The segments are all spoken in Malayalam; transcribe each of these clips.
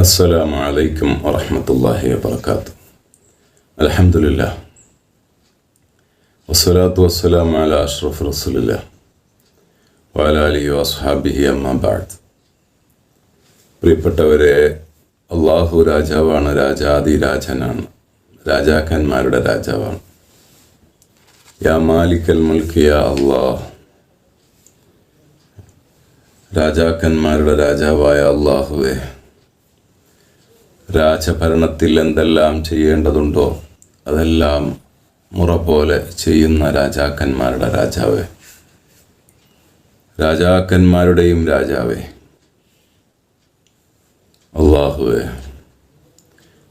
അസ്സലാമു അലൈക്കും വറഹമത്തല്ലാഹി വബർക്കാത്തു അലഹമുല്ല വസ്സലാത്തു വസ്സലാം അല അഷ്റഫ് റസുലില്ല വാലാലി വസ്ഹാബിഹി അമ്മബാദ് പ്രിയപ്പെട്ടവരെ അള്ളാഹു രാജാവാണ് രാജാദി രാജനാണ് രാജാക്കന്മാരുടെ രാജാവാണ്. യാ മാലിക്കൽ മുൽക്ക് യാ അള്ളാഹ് രാജാക്കന്മാരുടെ രാജാവായ അള്ളാഹുവേ രാജഭരണത്തിൽ എന്തെല്ലാം ചെയ്യേണ്ടതുണ്ടോ? അതെല്ലാം മുറ പോലെ ചെയ്യുന്ന രാജാക്കന്മാരുടെ രാജാവേ. രാജാക്കന്മാരുടെയും രാജാവേ. അള്ളാഹുവേ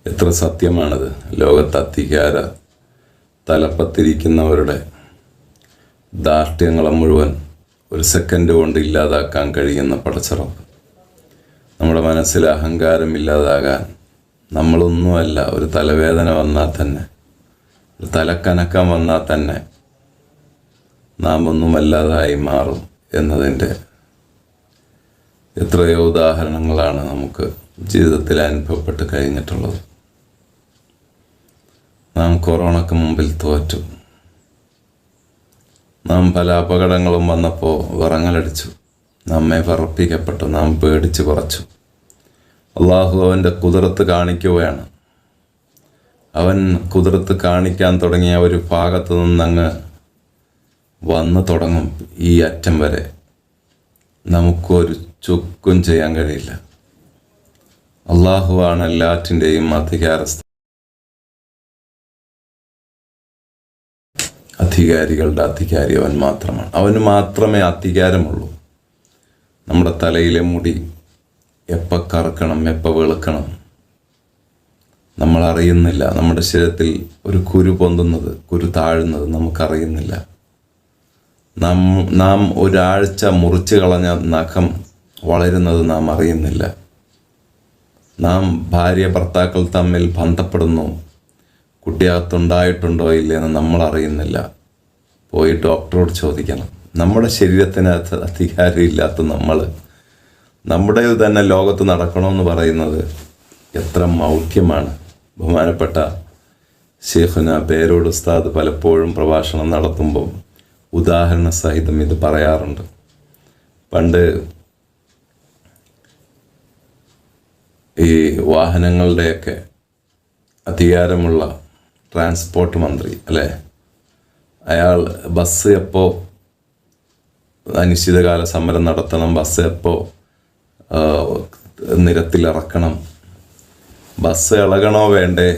എത്ര സത്യമാണത്. ലോകത്ത് അധികാര തലപ്പത്തിരിക്കുന്നവരുടെ ദാർഢ്യങ്ങളെ മുഴുവൻ ഒരു സെക്കൻഡ് കൊണ്ട് ഇല്ലാതാക്കാൻ കഴിയുന്ന പടച്ചിറപ്പ് നമ്മുടെ മനസ്സിൽ അഹങ്കാരം ഇല്ലാതാകാൻ നമ്മളൊന്നുമല്ല. ഒരു തലവേദന വന്നാൽ തന്നെ. ഒരു തലക്കനക്കം വന്നാൽ തന്നെ നാം ഒന്നുമല്ലാതായി മാറും എന്നതിന്റെ എത്രയോ ഉദാഹരണങ്ങളാണ് നമുക്ക് ജീവിതത്തിൽ അനുഭവപ്പെട്ട് കഴിഞ്ഞിട്ടുള്ളത്. നാം കൊറോണയ്ക്ക് മുമ്പിൽ തോറ്റു. നാം പല അപകടങ്ങളും വന്നപ്പോൾ വിറങ്ങലടിച്ചു. നമ്മെ വറപ്പിക്കപ്പെട്ടു. നാം പേടിച്ച് കുറച്ചു അള്ളാഹു അവന്റെ കുതിരത്ത് കാണിക്കുകയാണ്. അവൻ കുതിരത്ത് കാണിക്കാൻ തുടങ്ങിയ ഒരു ഭാഗത്ത് നിന്നങ്ങ് വന്നു തുടങ്ങും ഈ അറ്റം വരെ. നമുക്കൊരു ചുക്കും ചെയ്യാൻ കഴിയില്ല. അള്ളാഹുവാണ് എല്ലാറ്റിന്റെയും അധികാരസ്ഥ അധികാരികളുടെ അധികാരി അവൻ മാത്രമാണ്. അവന് മാത്രമേ അധികാരമുള്ളൂ. നമ്മുടെ തലയിലെ മുടി എപ്പോൾ കറക്കണം എപ്പോൾ വെളുക്കണം? നമ്മൾ അറിയുന്നില്ല നമ്മുടെ ശരീരത്തിൽ ഒരു കുരു പൊന്തുന്നത് കുരു താഴുന്നത് നമുക്കറിയുന്നില്ല. നാം നാം ഒരാഴ്ച മുറിച്ച് കളഞ്ഞ നഖം വളരുന്നത് നാം അറിയുന്നില്ല. നാം ഭാര്യ ഭർത്താക്കൾ തമ്മിൽ ബന്ധപ്പെടുന്നു. കുട്ടിയകത്തുണ്ടായിട്ടുണ്ടോ ഇല്ലയെന്ന് നമ്മൾ അറിയുന്നില്ല. പോയി ഡോക്ടറോട് ചോദിക്കണം. നമ്മുടെ ശരീരത്തിന് അധികാരമില്ലാത്ത നമ്മൾ നമ്മുടെ തന്നെ ലോകത്ത് നടക്കണമെന്ന് പറയുന്നത് എത്ര മൗഢ്യമാണ് ബഹുമാനപ്പെട്ട ഷേഖുന പേരോട് ഉസ്താദ് പലപ്പോഴും പ്രഭാഷണം നടത്തുമ്പോൾ ഉദാഹരണ സഹിതം ഇത് പറയാറുണ്ട്. പണ്ട് ഈ വാഹനങ്ങളുടെയൊക്കെ അധികാരമുള്ള ട്രാൻസ്പോർട്ട് മന്ത്രി അല്ലേ? അയാൾ ബസ് എപ്പോൾ അനിശ്ചിതകാല സമരം നടത്തണം ബസ് എപ്പോൾ നിരത്തിലിറക്കണം. ബസ് ഇളകണോ വേണ്ടേ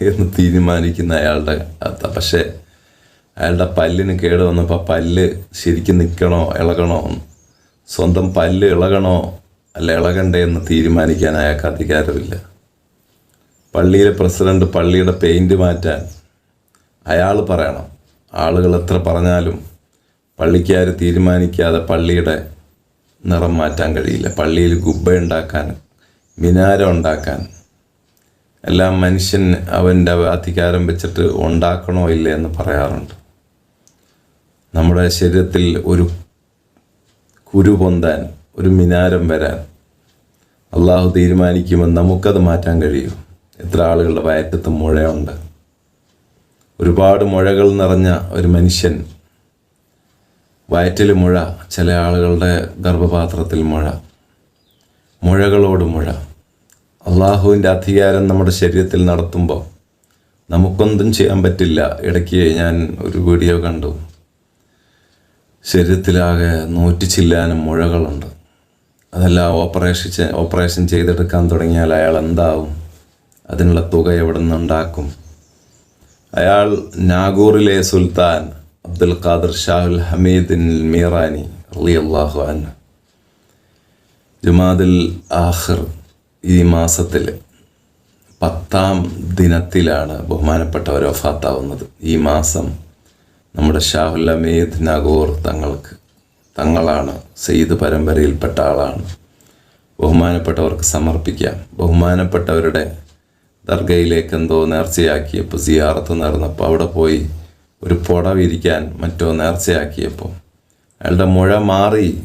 എന്ന് തീരുമാനിക്കുന്ന അയാളുടെ പക്ഷേ അയാളുടെ പല്ലിന് കേട് വന്നപ്പോൾ പല്ല് ശരിക്കും നിൽക്കണോ ഇളകണോ? സ്വന്തം പല്ല് ഇളകണോ അല്ല ഇളകണ്ടേ എന്ന് തീരുമാനിക്കാൻ അയാൾക്ക് അധികാരമില്ല. പള്ളിയിലെ പ്രസിഡന്റ് പള്ളിയുടെ പെയിന്റ് മാറ്റാൻ അയാൾ പറയണം. ആളുകൾ എത്ര പറഞ്ഞാലും പള്ളിക്കാർ തീരുമാനിക്കാതെ പള്ളിയുടെ നിറം മാറ്റാൻ കഴിയില്ല. പള്ളിയിൽ ഗുബ്ബ ഉണ്ടാക്കാൻ മിനാരം ഉണ്ടാക്കാൻ. എല്ലാം മനുഷ്യൻ അവന്റെ അധികാരം വെച്ചിട്ട് ഉണ്ടാക്കണോ ഇല്ല എന്ന് പറയാറുണ്ട്. നമ്മുടെ ശരീരത്തിൽ ഒരു കുരു പൊന്താൻ ഒരു മിനാരം വരാൻ അള്ളാഹു തീരുമാനിക്കുമെന്ന് നമുക്കത് മാറ്റാൻ കഴിയും. എത്ര ആളുകളുടെ വയറ്റത്ത് മുഴയുണ്ട്. ഒരുപാട് മുഴകൾ നിറഞ്ഞ ഒരു മനുഷ്യൻ വയറ്റിൽ മുഴ ചില ആളുകളുടെ ഗർഭപാത്രത്തിൽ മുഴ മുഴകളോട് മുഴ. അള്ളാഹുവിന്റെ അധികാരം നമ്മുടെ ശരീരത്തിൽ നടത്തുമ്പോൾ നമുക്കൊന്നും ചെയ്യാൻ പറ്റില്ല. ഇടയ്ക്ക് ഞാൻ ഒരു വീഡിയോ കണ്ടു. ശരീരത്തിലാകെ നൂറ്റി ചില്ലാനും മുഴകളുണ്ട്. അതെല്ലാം ഓപ്പറേഷൻ ഓപ്പറേഷൻ ചെയ്തെടുക്കാൻ തുടങ്ങിയാൽ അയാൾ എന്താവും? അതിനുള്ള തുക എവിടെ നിന്നുണ്ടാക്കും അയാൾ നാഗൂറിലെ സുൽത്താൻ. അബ്ദുൽ ഖാദർ ഷാഹുൽ ഹമീദിൻ മീറാനി അലി അള്ളാഹു അൻ ജുമാദിൽ ആഹിർ ഈ മാസത്തിൽ പത്താം ദിനത്തിലാണ് ബഹുമാനപ്പെട്ടവർ വഫാത്താവുന്നത്. ഈ മാസം നമ്മുടെ ഷാഹുൽ ഹമീദ് നഗൂർ തങ്ങൾക്ക് തങ്ങളാണ് സെയ്ദ് പരമ്പരയിൽപ്പെട്ട ആളാണ്. ബഹുമാനപ്പെട്ടവർക്ക് സമർപ്പിക്കാം. ബഹുമാനപ്പെട്ടവരുടെ ദർഗയിലേക്ക് എന്തോ നേർച്ചയാക്കിയപ്പോൾ സിയാറത്ത് നടന്നപ്പോൾ അവിടെ പോയി ഒരു പുട വിരിക്കാൻ മറ്റോ നേർച്ചയാക്കിയപ്പോൾ അയാളുടെ മുഴ മാറി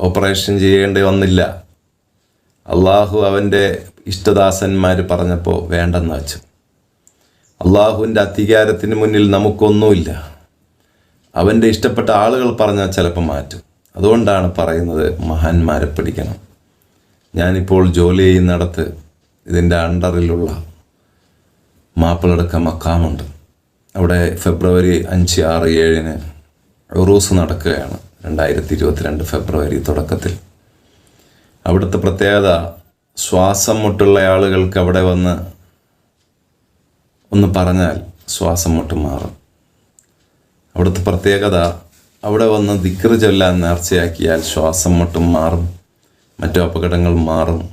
ഓപ്പറേഷൻ ചെയ്യേണ്ടി വന്നില്ല. അള്ളാഹു അവന്റെ ഇഷ്ടദാസന്മാർ പറഞ്ഞപ്പോൾ വേണ്ടെന്ന് വെച്ചു. അള്ളാഹുവിന്റെ അധികാരത്തിന് മുന്നിൽ നമുക്കൊന്നുമില്ല. അവന്റെ ഇഷ്ടപ്പെട്ട ആളുകൾ പറഞ്ഞാൽ ചിലപ്പോൾ മാറ്റും. അതുകൊണ്ടാണ് പറയുന്നത് മഹാന്മാരെ പിടിക്കണം. ഞാനിപ്പോൾ ജോലി ചെയ്യുന്നിടത്ത് ഇതിന്റെ അണ്ടറിലുള്ള മാപ്പിളടക്ക മക്കാമുണ്ട്. അവിടെ ഫെബ്രുവരി അഞ്ച് ആറ് ഏഴിന് ഉറൂസ് നടക്കുകയാണ്. രണ്ടായിരത്തി ഇരുപത്തിരണ്ട് ഫെബ്രുവരി തുടക്കത്തിൽ. അവിടുത്തെ പ്രത്യേകത ശ്വാസം മുട്ടുള്ള ആളുകൾക്ക് അവിടെ വന്ന് ഒന്ന് പറഞ്ഞാൽ ശ്വാസം മുട്ട് മാറും. അവിടുത്തെ പ്രത്യേകത അവിടെ വന്ന് ദിക്റ് ചൊല്ലാൻ നേർച്ചയാക്കിയാൽ ശ്വാസം മുട്ടും മാറും. മറ്റു അപകടങ്ങൾ മാറും.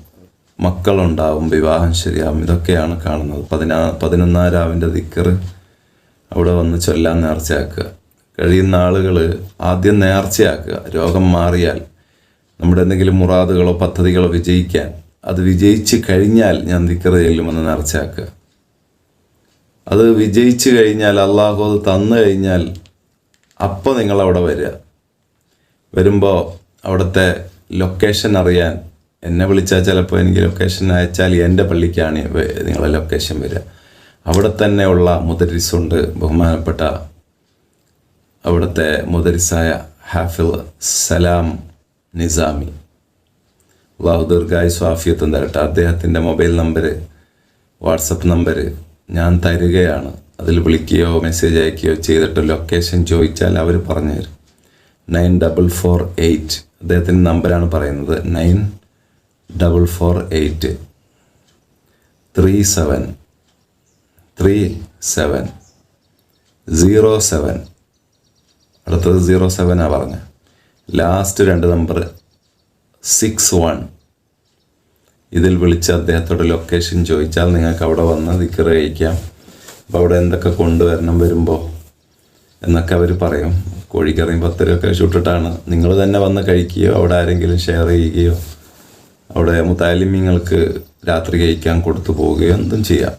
മക്കളുണ്ടാവും വിവാഹം ശരിയാവും. ഇതൊക്കെയാണ് കാണുന്നത്. പതിനാ പതിനൊന്നാം രാവിന്റെ ദിക്കറ് അവിടെ വന്ന് ചൊല്ലാൻ നേർച്ചയാക്കുക. കഴിയുന്ന ആളുകൾ ആദ്യം നേർച്ചയാക്കുക. രോഗം മാറിയാൽ നമ്മുടെ എന്തെങ്കിലും മുറാദുകളോ പദ്ധതികളോ വിജയിക്കാൻ അത് വിജയിച്ച് കഴിഞ്ഞാൽ ഞാൻ ദിക്കറ ചെല്ലുമെന്ന് നേർച്ചയാക്കുക. അത് വിജയിച്ചു കഴിഞ്ഞാൽ അള്ളാഹു അത് തന്നു കഴിഞ്ഞാൽ അപ്പോൾ നിങ്ങൾ അവിടെ വരിക. വരുമ്പോൾ അവിടുത്തെ ലൊക്കേഷൻ അറിയാൻ എന്നെ വിളിച്ചാൽ ചിലപ്പോൾ എനിക്ക് ലൊക്കേഷൻ അയച്ചാൽ എന്റെ പള്ളിക്കാണ് നിങ്ങളെ ലൊക്കേഷൻ വരിക. അവിടെ തന്നെയുള്ള മുദരിസുണ്ട് ബഹുമാനപ്പെട്ട അവിടുത്തെ മുദരിസായ ഹാഫിൽ സലാം നിസാമി. അള്ളാഹു ദീർഘായു സ്വാഫിയത്തും തരട്ടെ. അദ്ദേഹത്തിന്റെ മൊബൈൽ നമ്പർ വാട്സപ്പ് നമ്പർ ഞാൻ തരികയാണ്. അതിൽ വിളിക്കുകയോ മെസ്സേജ് അയക്കുകയോ ചെയ്തിട്ട് ലൊക്കേഷൻ ചോദിച്ചാൽ അവർ പറഞ്ഞു തരും. Nine double four eight. അദ്ദേഹത്തിന്റെ നമ്പറാണ് പറയുന്നത്. Nine double four eight three seven three seven zero seven അടുത്തത് സീറോ സെവനാണ് പറഞ്ഞത് ലാസ്റ്റ് രണ്ട് നമ്പർ സിക്സ് വൺ ഇതിൽ വിളിച്ച് അദ്ദേഹത്തോട് ലൊക്കേഷൻ ചോദിച്ചാൽ നിങ്ങൾക്ക് അവിടെ വന്ന് ദിക്കറ് കഴിക്കാം. അപ്പോൾ അവിടെ എന്തൊക്കെ കൊണ്ടുവരണം വരുമ്പോൾ എന്നൊക്കെ അവർ പറയും. കോഴിക്കറിയും പത്തരയൊക്കെ ചുട്ടിട്ടാണ്. നിങ്ങൾ തന്നെ വന്ന് കഴിക്കുകയോ അവിടെ ആരെങ്കിലും ഷെയർ ചെയ്യുകയോ അവിടെ മുത്താലിമ്യങ്ങൾക്ക് രാത്രി കഴിക്കാൻ കൊടുത്തു പോവുകയോ എന്തും ചെയ്യാം.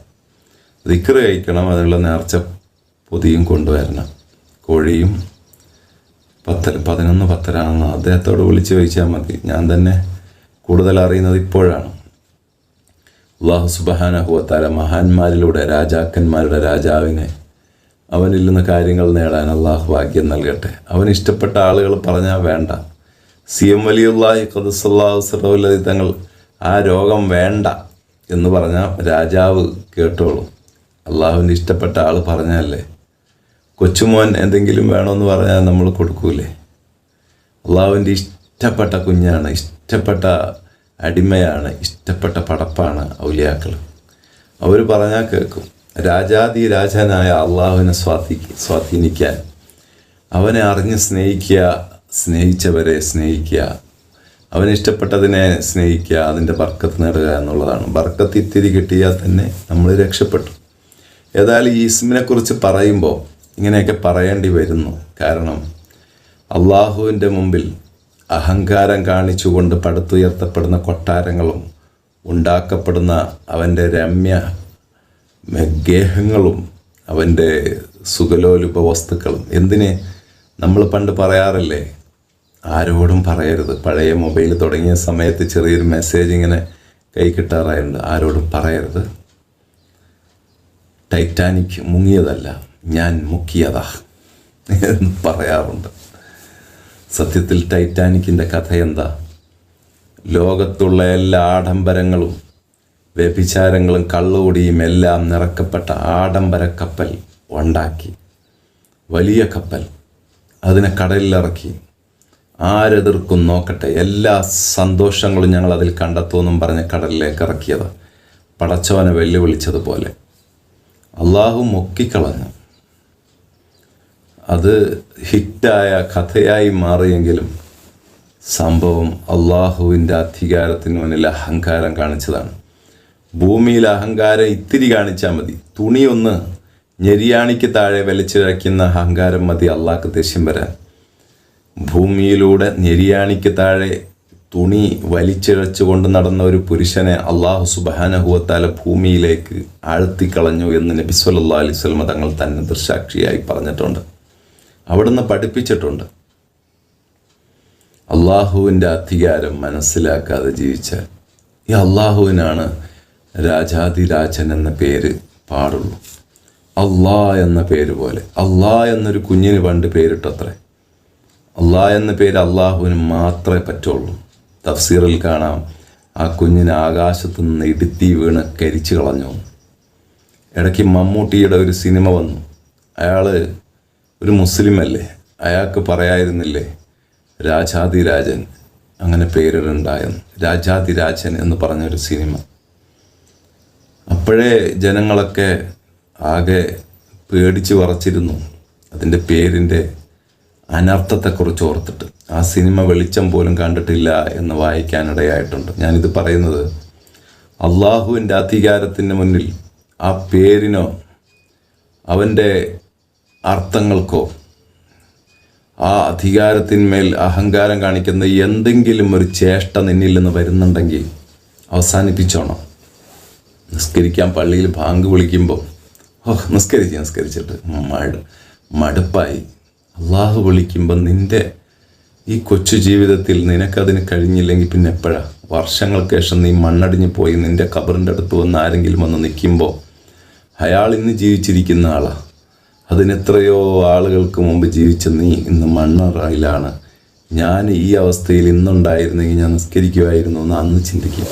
ദിക്കറ് കഴിക്കണം അതിനുള്ള നേർച്ച പൊതിയും കൊണ്ടുവരണം. കോഴിയും പത്തര പതിനൊന്ന് പത്തരാണെന്ന് അദ്ദേഹത്തോട് വിളിച്ച് ചോദിച്ചാൽ മതി. ഞാൻ തന്നെ കൂടുതൽ അറിയുന്നത് ഇപ്പോഴാണ്. അള്ളാഹു സുബഹാനഹുവത്താല മഹാന്മാരിലൂടെ രാജാക്കന്മാരുടെ രാജാവിനെ അവനിൽ നിന്ന് കാര്യങ്ങൾ നേടാൻ അള്ളാഹു ഭാഗ്യം നൽകട്ടെ. അവൻ ഇഷ്ടപ്പെട്ട ആളുകൾ പറഞ്ഞാൽ വേണ്ട. സി എം വലിയുള്ളാഹി ഖദസല്ലാഹു തങ്ങൾ ആ രോഗം വേണ്ട എന്ന് പറഞ്ഞാൽ രാജാവ് കേട്ടോളും. അള്ളാഹുവിന്റെ ഇഷ്ടപ്പെട്ട ആൾ പറഞ്ഞല്ലേ കൊച്ചുമോൻ എന്തെങ്കിലും വേണമെന്ന് പറഞ്ഞാൽ നമ്മൾ കൊടുക്കൂലേ? അള്ളാഹുവിന്റെ ഇഷ്ടപ്പെട്ട കുഞ്ഞാണ് ഇഷ്ടപ്പെട്ട അടിമയാണ് ഇഷ്ടപ്പെട്ട പടപ്പാണ് ഔലിയാക്കൾ അവർ പറഞ്ഞാൽ കേൾക്കും രാജാതി രാജനായ അള്ളാഹുവിനെ സ്വാധീ സ്വാധീനിക്കാൻ. അവനെ അറിഞ്ഞ് സ്നേഹിക്കുക സ്നേഹിച്ചവരെ സ്നേഹിക്കുക. അവന് ഇഷ്ടപ്പെട്ടതിനെ സ്നേഹിക്കുക അതിന്റെ ബർക്കത്ത് നേടുക എന്നുള്ളതാണ്. ബർക്കത്ത് ഇത്തിരി കിട്ടിയാൽ തന്നെ നമ്മൾ രക്ഷപ്പെട്ടു. ഏതായാലും ഈ ഇസ്മിനെ കുറിച്ച് പറയുമ്പോൾ ഇങ്ങനെയൊക്കെ പറയേണ്ടി വരുന്നു. കാരണം അള്ളാഹുവിന്റെ മുമ്പിൽ അഹങ്കാരം കാണിച്ചുകൊണ്ട് പടുത്തുയർത്തപ്പെടുന്ന കൊട്ടാരങ്ങളും ഉണ്ടാക്കപ്പെടുന്ന അവന്റെ രമ്യ ഗേഹങ്ങളും അവന്റെ സുഖലോലുപ വസ്തുക്കളും എന്തിന് നമ്മൾ പണ്ട് പറയാറില്ലേ? ആരോടും പറയരുത്. പഴയ മൊബൈൽ തുടങ്ങിയ സമയത്ത് ചെറിയൊരു മെസ്സേജ് ഇങ്ങനെ കൈ കിട്ടാറായിട്ടുണ്ട് ആരോടും പറയരുത്. ടൈറ്റാനിക് മുങ്ങിയതല്ല ഞാൻ മുക്കിയതാ എന്ന് പറയാറുണ്ട്. സത്യത്തിൽ ടൈറ്റാനിക്കിന്റെ കഥ എന്താ ലോകത്തുള്ള എല്ലാ ആഡംബരങ്ങളും വ്യഭിചാരങ്ങളും കള്ളുകൂടിയും എല്ലാം നിറക്കപ്പെട്ട ആഡംബര കപ്പൽ ഉണ്ടാക്കി. വലിയ കപ്പൽ. അതിനെ കടലിലിറക്കി. ആരെതിർക്കും നോക്കട്ടെ. എല്ലാ സന്തോഷങ്ങളും ഞങ്ങൾ അതിൽ കണ്ടെത്തുമെന്നും പറഞ്ഞ് കടലിലേക്ക് ഇറക്കിയത്. പടച്ചവനെ വെല്ലുവിളിച്ചതുപോലെ. അള്ളാഹു മുക്കിക്കളഞ്ഞു. അത് ഹിറ്റായ കഥയായി മാറിയെങ്കിലും സംഭവം അള്ളാഹുവിന്റെ അധികാരത്തിന് മുന്നിൽ അഹങ്കാരം കാണിച്ചതാണ്. ഭൂമിയിൽ അഹങ്കാരം ഇത്തിരി കാണിച്ചാൽ മതി. തുണിയൊന്ന് ഞെരിയാണിക്ക് താഴെ വലിച്ചിഴയ്ക്കുന്ന അഹങ്കാരം മതി അള്ളാഹ്ക്ക് ദേഷ്യം വരാൻ. ഭൂമിയിലൂടെ ഞെരിയാണിക്ക് താഴെ തുണി വലിച്ചിഴച്ചുകൊണ്ട് നടന്ന ഒരു പുരുഷനെ അള്ളാഹു സുബാനഹുവത്താല ഭൂമിയിലേക്ക് ആഴ്ത്തിക്കളഞ്ഞു എന്ന് നബി സല്ലാ അലൈഹി വസല്ലം തങ്ങൾ തന്നെ ദൃശാക്ഷിയായി പറഞ്ഞിട്ടുണ്ട്. അവിടുന്ന് പഠിപ്പിച്ചിട്ടുണ്ട്. അള്ളാഹുവിന്റെ അധികാരം മനസ്സിലാക്കാതെ ജീവിച്ചാൽ ഈ അള്ളാഹുവിനാണ് രാജാതിരാജൻ എന്ന പേര് പാടുള്ളൂ. അള്ളാ എന്ന പേര് പോലെ. അള്ളാ എന്നൊരു കുഞ്ഞിന് പണ്ട് പേരിട്ടത്രേ. അള്ളാ എന്ന പേര് അള്ളാഹുവിന് മാത്രമേ പറ്റുള്ളൂ. തഫ്സീറിൽ കാണാം. ആ കുഞ്ഞിനെ ആകാശത്തു നിന്ന് ഇടുത്തി വീണ് കരിച്ചു കളഞ്ഞു. ഇടയ്ക്ക് മമ്മൂട്ടിയുടെ ഒരു സിനിമ വന്നു. അയാൾ ഒരു മുസ്ലിം അല്ലേ അയാൾക്ക് പറയായിരുന്നില്ലേ രാജാതിരാജൻ അങ്ങനെ പേരിടുണ്ടായെന്ന്. രാജാതിരാജൻ എന്ന് പറഞ്ഞൊരു സിനിമ. അപ്പോഴേ ജനങ്ങളൊക്കെ ആകെ പേടിച്ച് വറച്ചിരുന്നു. അതിന്റെ പേരിന്റെ അനർത്ഥത്തെക്കുറിച്ച് ഓർത്തിട്ട് ആ സിനിമ വെളിച്ചം പോലും കണ്ടിട്ടില്ല എന്ന് വായിക്കാനിടയായിട്ടുണ്ട്. ഞാനിത് പറയുന്നത് അള്ളാഹുവിന്റെ അധികാരത്തിന് മുന്നിൽ ആ പേരിനോ അവന്റെ അർത്ഥങ്ങൾക്കോ ആ അധികാരത്തിന്മേൽ അഹങ്കാരം കാണിക്കുന്ന എന്തെങ്കിലും ഒരു ചേഷ്ട നിന്നിൽ നിന്ന് വരുന്നുണ്ടെങ്കിൽ അവസാനിപ്പിച്ചോണം. നിസ്കരിക്കാൻ പള്ളിയിൽ ബാങ്ക് വിളിക്കുമ്പോൾ ഓഹ് നിസ്കരിച്ച് നിസ്കരിച്ചിട്ട്. മട മടുപ്പായി. അള്ളാഹു വിളിക്കുമ്പോൾ നിന്റെ ഈ കൊച്ചു ജീവിതത്തിൽ നിനക്കതിന് കഴിഞ്ഞില്ലെങ്കിൽ പിന്നെ എപ്പോഴാ? വർഷങ്ങൾക്ക് ശേഷം നീ മണ്ണടിഞ്ഞ് പോയി നിന്റെ കബറിന്റെ അടുത്ത് വന്ന് ആരെങ്കിലും വന്ന് നിൽക്കുമ്പോൾ അയാൾ ഇന്ന് ജീവിച്ചിരിക്കുന്ന ആളാണ് അതിനെത്രയോ ആളുകൾക്ക് മുമ്പ് ജീവിച്ച നീ ഇന്ന് മണ്ണറയിലാണ്. ഞാൻ ഈ അവസ്ഥയിൽ ഇന്നുണ്ടായിരുന്നെങ്കിൽ ഞാൻ നിസ്കരിക്കുമായിരുന്നു എന്ന് അന്ന് ചിന്തിക്കുക.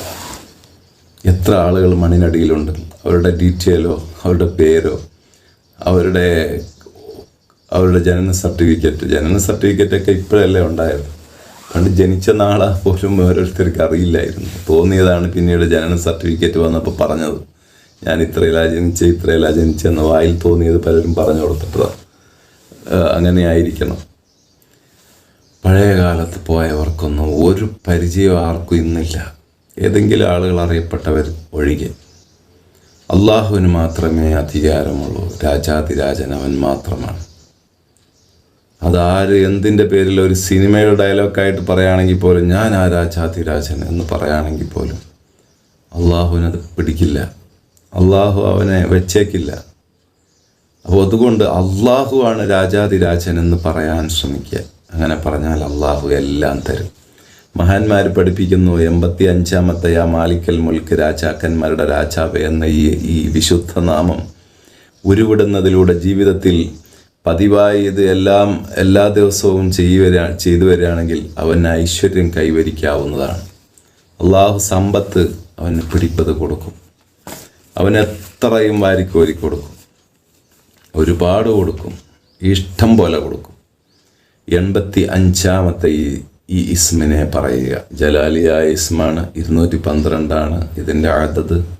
എത്ര ആളുകൾ മണ്ണിനടിയിലുണ്ട്. അവരുടെ ഡീറ്റെയിലോ അവരുടെ പേരോ അവരുടെ അവരുടെ ജനന സർട്ടിഫിക്കറ്റ്. ജനന സർട്ടിഫിക്കറ്റൊക്കെ ഇപ്പോഴല്ലേ ഉണ്ടായത്? പണ്ട് ജനിച്ച നാളാ പോലും ഓരോരുത്തർക്ക് അറിയില്ലായിരുന്നു. തോന്നിയതാണ് പിന്നീട് ജനന സർട്ടിഫിക്കറ്റ് വന്നപ്പോൾ പറഞ്ഞത്. ഞാൻ ഇത്രയിലാ ജനിച്ച ഇത്രയിലാ ജനിച്ചെന്ന് വായിൽ തോന്നിയത് പലരും പറഞ്ഞു കൊടുത്തിട്ടതാണ് അങ്ങനെ ആയിരിക്കണം പഴയ കാലത്ത് പോയവർക്കൊന്നും ഒരു പരിചയം ആർക്കും ഇന്നില്ല. ഏതെങ്കിലും ആളുകൾ അറിയപ്പെട്ടവർ ഒഴികെ. അള്ളാഹുവിന് മാത്രമേ അധികാരമുള്ളൂ. രാജാതിരാജൻ അവൻ മാത്രമാണ്. അതാര് എന്തിന്റെ പേരിൽ ഒരു സിനിമയുടെ ഡയലോഗായിട്ട് പറയുകയാണെങ്കിൽ പോലും ഞാൻ ആ രാജാതിരാജൻ എന്ന് പറയുകയാണെങ്കിൽ പോലും അള്ളാഹുവിനത് പിടിക്കില്ല. അള്ളാഹു അവനെ വെച്ചേക്കില്ല. അപ്പോൾ അതുകൊണ്ട് അള്ളാഹുവാണ് രാജാതിരാജൻ എന്ന് പറയാൻ ശ്രമിക്കുക. അങ്ങനെ പറഞ്ഞാൽ അള്ളാഹു എല്ലാം തരും. മഹാന്മാർ പഠിപ്പിക്കുന്നു എൺപത്തി അഞ്ചാമത്തെ ആ മാലിക്കൽ മുൽക്ക് രാജാക്കന്മാരുടെ രാജാവ് എന്ന ഈ ഈ വിശുദ്ധ നാമം ഉരുവിടുന്നതിലൂടെ ജീവിതത്തിൽ പതിവായി ഇത് എല്ലാം എല്ലാ ദിവസവും ചെയ്യുവരാ ചെയ്തു വരികയാണെങ്കിൽ അവന് ഐശ്വര്യം കൈവരിക്കാവുന്നതാണ്. അള്ളാഹു സമ്പത്ത് അവന് പിടിപ്പത് കൊടുക്കും. അവന് എത്രയും വാരിക്കോരി കൊടുക്കും. ഒരുപാട് കൊടുക്കും. ഇഷ്ടം പോലെ കൊടുക്കും. എൺപത്തി അഞ്ചാമത്തെ ഈ ഈ ഇസ്മിനെ പറയുക. ജലാലിയായ ഇസ്മാണ് ഇരുന്നൂറ്റി പന്ത്രണ്ടാണ് ഇതിന്റെ അതത്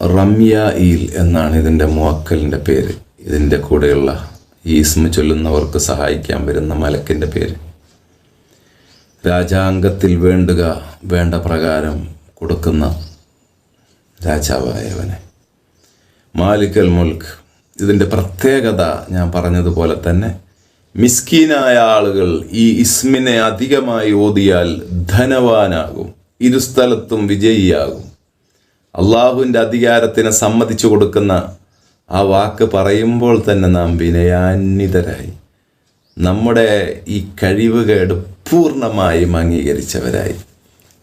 റമ്യ ഈൽ എന്നാണ് ഇതിന്റെ മുവക്കലിന്റെ പേര്. ഇതിന്റെ കൂടെയുള്ള ഈ ഇസ്മ ചൊല്ലുന്നവർക്ക് സഹായിക്കാൻ വരുന്ന മലക്കിന്റെ പേര്. രാജാംഗത്തിൽ വേണ്ടുക വേണ്ട പ്രകാരം കൊടുക്കുന്ന രാജാവായവനെ. മാലിക്കൽ മുൽക്ക് ഇതിന്റെ പ്രത്യേകത ഞാൻ പറഞ്ഞതുപോലെ തന്നെ മിസ്കീനായ ആളുകൾ ഈ ഇസ്മിനെ അധികമായി ഓതിയാൽ ധനവാനാകും. ഇരുസ്ഥലത്തും വിജയിയാകും. അള്ളാഹുവിന്റെ അധികാരത്തിന് സമ്മതിച്ചു കൊടുക്കുന്ന ആ വാക്ക് പറയുമ്പോൾ തന്നെ നാം വിനയാന്വിതരായി. നമ്മുടെ ഈ കഴിവുകേട് പൂർണമായും അംഗീകരിച്ചവരായി.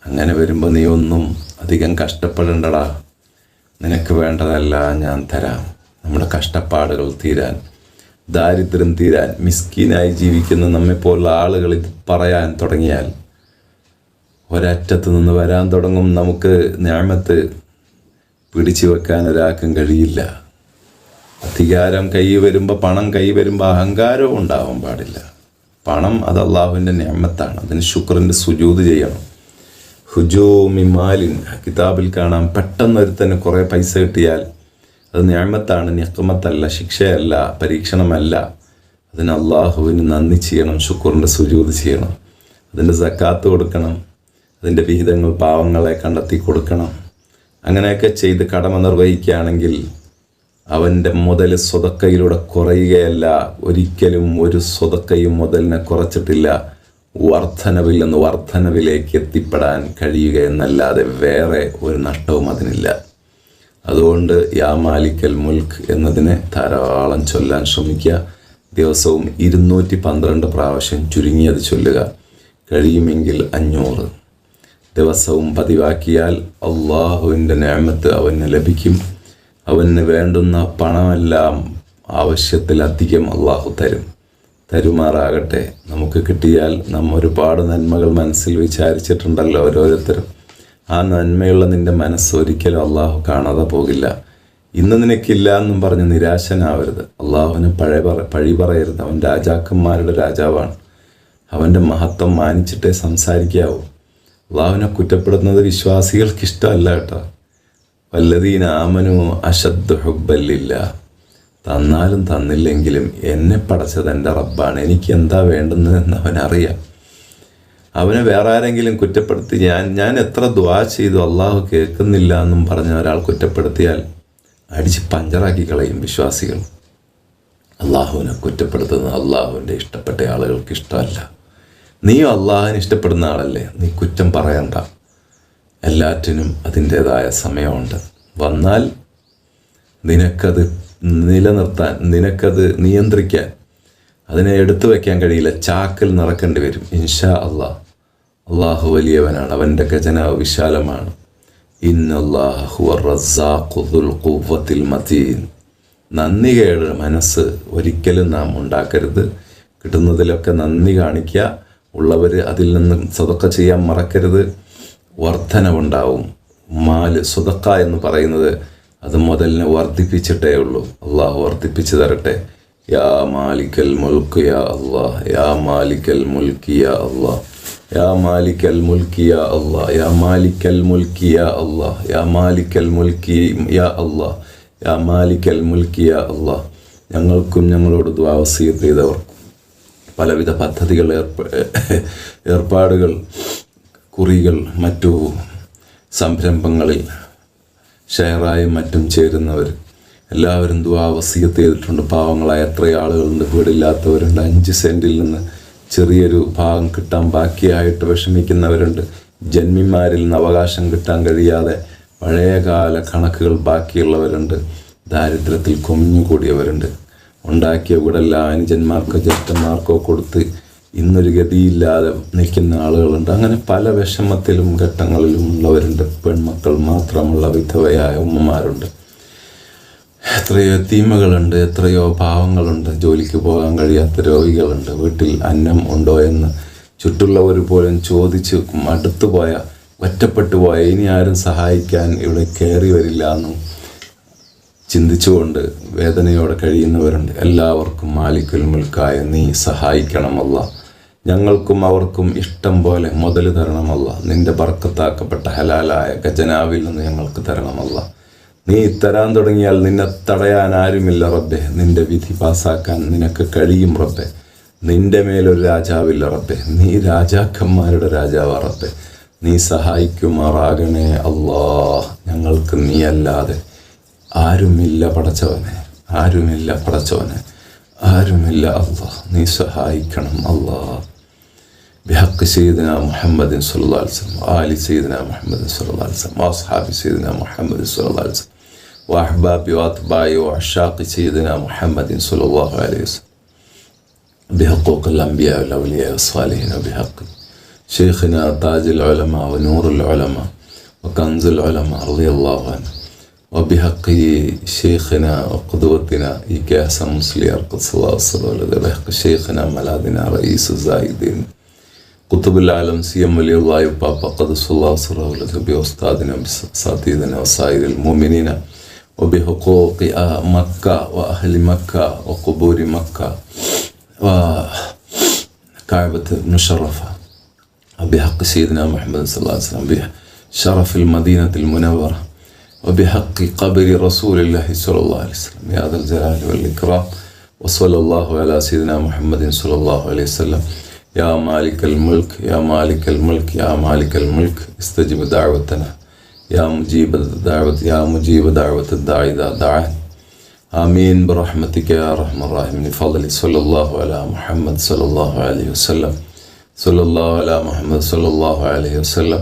അങ്ങനെ വരുമ്പോൾ നീ ഒന്നും അധികം കഷ്ടപ്പെടേണ്ടടാ. നിനക്ക് വേണ്ടതല്ല ഞാൻ തരാം. നമ്മുടെ കഷ്ടപ്പാടുകൾ തീരാൻ ദാരിദ്ര്യം തീരാൻ മിസ്കീനായി ജീവിക്കുന്ന നമ്മെപ്പോലുള്ള ആളുകൾ ഇത് പറയാൻ തുടങ്ങിയാൽ ഒരറ്റത്ത് നിന്ന് വരാൻ തുടങ്ങും. നമുക്ക് ഞാമത്ത് പിടിച്ചു വെക്കാൻ ഒരാൾക്കും കഴിയില്ല. അധികാരം കൈ വരുമ്പോൾ പണം കൈ വരുമ്പോൾ അഹങ്കാരവും ഉണ്ടാവാൻ പാടില്ല. പണം അത് അള്ളാഹുവിന്റെ ഞാമത്താണ് അതിന് ശുക്രന്റെ സുജൂത് ചെയ്യണം. ഹുജോ മിമാലിൻ കിതാബിൽ കാണാം. പെട്ടെന്ന് ഒരുത്തന് കുറേ പൈസ കിട്ടിയാൽ അത് ഞാമത്താണ് ഞക്കമത്തല്ല ശിക്ഷയല്ല പരീക്ഷണമല്ല. അതിന് അള്ളാഹുവിന് നന്ദി ചെയ്യണം ശുക്രന്റെ സുജൂത് ചെയ്യണം. അതിന്റെ സക്കാത്ത് കൊടുക്കണം. അതിന്റെ വിഹിതങ്ങൾ പാവങ്ങളെ കണ്ടെത്തി കൊടുക്കണം. അങ്ങനെയൊക്കെ ചെയ്ത് കടമ നിർവഹിക്കുകയാണെങ്കിൽ അവന്റെ മുതൽ സ്വതക്കയിലൂടെ കുറയുകയല്ല. ഒരിക്കലും ഒരു സ്വതക്കയും മുതലിനെ കുറച്ചിട്ടില്ല. വർധനവിൽ നിന്ന് വർധനവിലേക്ക് എത്തിപ്പെടാൻ കഴിയുക എന്നല്ലാതെ വേറെ ഒരു നഷ്ടവും അതിനില്ല. അതുകൊണ്ട് യാ മാലിക്കൽ മുൽക്ക് എന്നതിനെ ധാരാളം ചൊല്ലാൻ ശ്രമിക്കുക. ദിവസവും ഇരുന്നൂറ്റി പന്ത്രണ്ട് പ്രാവശ്യം ചുരുങ്ങിയത് ചൊല്ലുക. കഴിയുമെങ്കിൽ അഞ്ഞൂറ്. ദിവസവും പതിവാക്കിയാൽ അള്ളാഹുവിന്റെ ഞാമത്ത് അവന് ലഭിക്കും. അവന് വേണ്ടുന്ന പണമെല്ലാം ആവശ്യത്തിലധികം അള്ളാഹു തരും. തരുമാറാകട്ടെ. നമുക്ക് കിട്ടിയാൽ നാം ഒരുപാട് നന്മകൾ മനസ്സിൽ വിചാരിച്ചിട്ടുണ്ടല്ലോ ഓരോരുത്തരും. ആ നന്മയുള്ള നിന്റെ മനസ്സ് ഒരിക്കലും അള്ളാഹു കാണാതെ പോകില്ല. ഇന്ന് നിനക്കില്ല എന്നും പറഞ്ഞ് നിരാശനാവരുത്. അള്ളാഹുവിന് പഴയ പറ പഴി പറയരുത്. അവൻ രാജാക്കന്മാരുടെ രാജാവാണ്. അവന്റെ മഹത്വം മാനിച്ചിട്ടേ സംസാരിക്കാവൂ. അള്ളാഹുവിനെ കുറ്റപ്പെടുത്തുന്നത് വിശ്വാസികൾക്ക് ഇഷ്ടമല്ല കേട്ടോ. വല്ലതീൻ ആമനു അശദ് ഹുബല്ലില്ല തന്നാലും തന്നില്ലെങ്കിലും എന്നെ പടച്ചത് എന്റെ റബ്ബാണ്. എനിക്ക് എന്താ വേണ്ടുന്നതെന്ന് അവനറിയാം അവനെ വേറെ ആരെങ്കിലും കുറ്റപ്പെടുത്തി ഞാൻ ഞാൻ എത്ര ദ്വാ ചെയ്തു അള്ളാഹു കേൾക്കുന്നില്ല എന്നും പറഞ്ഞ ഒരാൾ കുറ്റപ്പെടുത്തിയാൽ അടിച്ച് പഞ്ചറാക്കി കളയും വിശ്വാസികൾ. അള്ളാഹുവിനെ കുറ്റപ്പെടുത്തുന്നത് അള്ളാഹുവിന്റെ ഇഷ്ടപ്പെട്ട ആളുകൾക്ക് ഇഷ്ടമല്ല. നീയും അള്ളാഹിന് ഇഷ്ടപ്പെടുന്ന ആളല്ലേ? നീ കുറ്റം പറയണ്ട. എല്ലാറ്റിനും അതിന്റേതായ സമയമുണ്ട്. വന്നാൽ നിനക്കത് നിലനിർത്താൻ നിനക്കത് നിയന്ത്രിക്കാൻ അതിനെ എടുത്തു വയ്ക്കാൻ കഴിയില്ല. ചാക്കിൽ നിറക്കേണ്ടി വരും. ഇൻഷാ അള്ളാഹ് അള്ളാഹു വലിയവനാണ്. അവന്റെ ഖജനാവ് വിശാലമാണ്. മതീൻ. നന്ദികേട് മനസ്സ് ഒരിക്കലും നാം ഉണ്ടാക്കരുത്. കിട്ടുന്നതിലൊക്കെ നന്ദി കാണിക്കുക. ഉള്ളവർ അതിൽ നിന്ന് സ്വതക്ക ചെയ്യാൻ മറക്കരുത്. വർധനവുണ്ടാവും. മാൽ സ്വതക്ക എന്ന് പറയുന്നത് അത് മുതലിനെ വർദ്ധിപ്പിച്ചിട്ടേ ഉള്ളൂ. അള്ളാഹു വർദ്ധിപ്പിച്ചു തരട്ടെ. യാ മാലിക്കൽ മുൽക്ക് യാ അള്ളാഹ് യാ മാലിക്കൽ മുൽക്ക് യാ അള്ളാഹ് യാ മാലിക്കൽ മുൽക്ക് യാ അള്ളാഹ് യാ മാലിക്കൽ മുൽക്ക് യാ അള്ളാഹ് യാ മാലിക്കൽ മുൽക്ക് യാ അള്ളാഹ് യാ മാലിക്കൽ മുൽക്ക് യാ അള്ളാഹ് ഞങ്ങൾക്കും ഞങ്ങളോട് ദ്വാവസീയത്ത് ചെയ്തവർക്കും പലവിധ പദ്ധതികൾ ഏർപ്പ ഏർപ്പാടുകൾ കുറികൾ മറ്റു സംരംഭങ്ങളിൽ ഷെയറായും മറ്റും ചേരുന്നവർ. എല്ലാവരും ദുവാ വസീയത്ത് ചെയ്തിട്ടുണ്ട്. പാവങ്ങളായ എത്ര ആളുകളുണ്ട്. വീടില്ലാത്തവരുണ്ട്. അഞ്ച് സെന്റിൽ നിന്ന് ചെറിയൊരു ഭാഗം കിട്ടാൻ ബാക്കിയായിട്ട് വിഷമിക്കുന്നവരുണ്ട്. ജന്മിമാരിൽ നിന്ന് അവകാശം കിട്ടാൻ കഴിയാതെ പഴയകാല കണക്കുകൾ ബാക്കിയുള്ളവരുണ്ട്. ദാരിദ്ര്യത്തിൽ കൊമിഞ്ഞുകൂടിയവരുണ്ട്. ഉണ്ടാക്കിയ വീടല്ല അനുജന്മാർക്കോ ജ്യേഷ്ഠന്മാർക്കോ കൊടുത്ത് ഇന്നൊരു ഗതിയില്ലാതെ നിൽക്കുന്ന ആളുകളുണ്ട്. അങ്ങനെ പല വിഷമത്തിലും ഘട്ടങ്ങളിലും ഉള്ളവരുണ്ട്. പെൺമക്കൾ മാത്രമുള്ള വിധവയായ ഉമ്മമാരുണ്ട്. എത്രയോ തീമകളുണ്ട് എത്രയോ പാവങ്ങളുണ്ട്. ജോലിക്ക് പോകാൻ കഴിയാത്ത രോഗികളുണ്ട്. വീട്ടിൽ അന്നം ഉണ്ടോ എന്ന് ചുറ്റുള്ളവർ പോലും ചോദിച്ച് മടുത്തുപോയ ഒറ്റപ്പെട്ടു പോയ ഇനി ആരും സഹായിക്കാൻ ഇവിടെ കയറി വരില്ല എന്നും ചിന്തിച്ചുകൊണ്ട് വേദനയോടെ കഴിയുന്നവരുണ്ട്. എല്ലാവർക്കും മാലിക്കുൽ മുൽക്കായ നീ സഹായിക്കണമല്ല ഞങ്ങൾക്കും അവർക്കും ഇഷ്ടം പോലെ മുതൽ തരണമല്ല നിന്റെ ബർക്കത്താക്കപ്പെട്ട ഹലാലായ ഖജനാവിൽ നിന്ന് ഞങ്ങൾക്ക് തരണമല്ല നീ തരാൻ തുടങ്ങിയാൽ നിന്നെ തടയാൻ ആരുമില്ല റബ്ബെ. നിന്റെ വിധി പാസാക്കാൻ നിനക്ക് കഴിയും റബ്ബെ. നിന്റെ മേലൊരു രാജാവില്ല റബ്ബെ. നീ രാജാക്കന്മാരുടെ രാജാവാ റബ്ബെ. നീ സഹായിക്കുമാറാകണേ അല്ലാ. ഞങ്ങൾക്ക് നീ അല്ലാതെ ആരുമില്ല പടച്ചവനെ ആരുമില്ല പടച്ചവനെ ആരുമില്ല അല്ലാ നീ സഹായിക്കണം അല്ലാ بحق سيدنا محمد صلى الله عليه وسلم وآل سيدنا محمد صلى الله عليه وسلم وأصحاب سيدنا محمد صلى الله عليه وسلم وأحباب وأتباع وعشاق سيدنا محمد صلى الله عليه وسلم بحقوق الأنبياء والأولياء والصالحين وبحق شيخنا تاج العلماء ونور العلماء وكنز العلماء رضي الله عنه وبحق شيخنا وقدوتنا إيكاس مسلي قدس الله صلى بحق شيخنا ملاذنا رئيس الزايدين قطب العالم سيم ولي الله وبابا قدس الله صلى بأستاذنا بأساتذتنا وسائر المؤمنين. وبحقوق مكة وأهل مكة وقبور مكة وكعبة المشرفة وبحق سيدنا محمد صلى الله عليه وسلم بشرف المدينة المنورة. وبحق قبر رسول الله صلى الله عليه وسلم. يا ذا الجلال والإكرام. وصلى الله على سيدنا محمد صلى الله عليه وسلم. يا مالك الملك يا مالك الملك يا مالك الملك استجب دعوتنا. يا مجيب الدعوة يا مجيب دعوة الداعي إذا دعان. آمين. برحمتك يا أرحم الراحمين. فضل صلى الله على محمد صلى الله عليه وسلم. صلى الله على محمد صلى الله عليه وسلم.